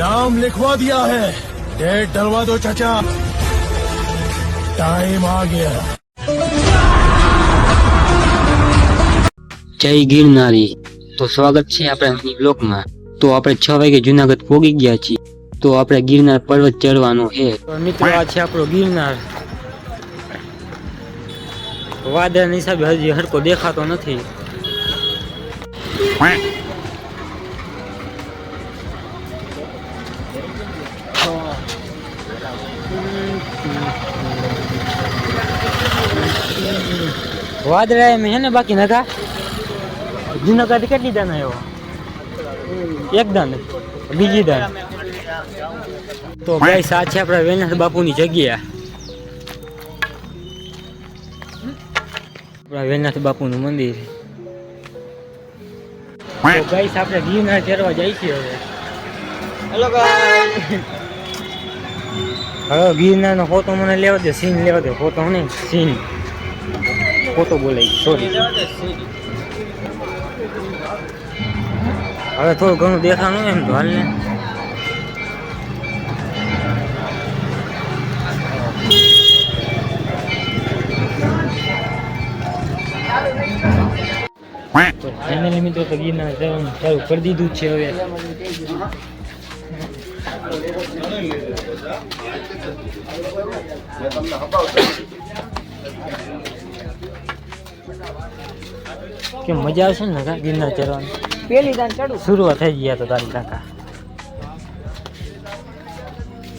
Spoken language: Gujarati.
नाम लिखवा दिया है डेट डलवा दो चाचा टाइम आ गया જય ગિરનારી તો સ્વાગત છે આપણે અહીં બ્લોકમાં તો આપણે છ વાગે જુનાગઢ પોગી ગયા છીએ તો આપણે ગિરનાર પર્વત ચડવાનો છે મિત્રો આ છે આપણો ગિરનાર વાદળના હિસાબે હજી હરકો દેખાતો નથી વાદળા એમ હે ને બાકી નખા? જુનાગઢ કેટલી દાન આવ્યો? એક દાન બીજી દાન તો ભાઈ સાથ છે આપણા વેનાથ બાપુની જગ્યા. આપણા વેનાથ બાપુનું મંદિર. તો ગાઈસ આપણે ગિરનાર ચેરવા જાય છે હવે. હેલો હવે ગિરનારનો ફોટો મને લેવા દે સીન લેવા દે. ફોટો નહીં સીન ફોટો બોલાય સોરી હવે થોડું ઘણું દેખાણું એમ તો હાલને. ફાઇનલી મિત્રો તો ગિરનાર જવાનું ચાલુ કરી દીધું છે હવે. કેમ મજા આવશે ને ગિરનાર ચડવાની પેલી દાન ચડું. શરૂઆત થઈ ગયા તો તારી કાકા.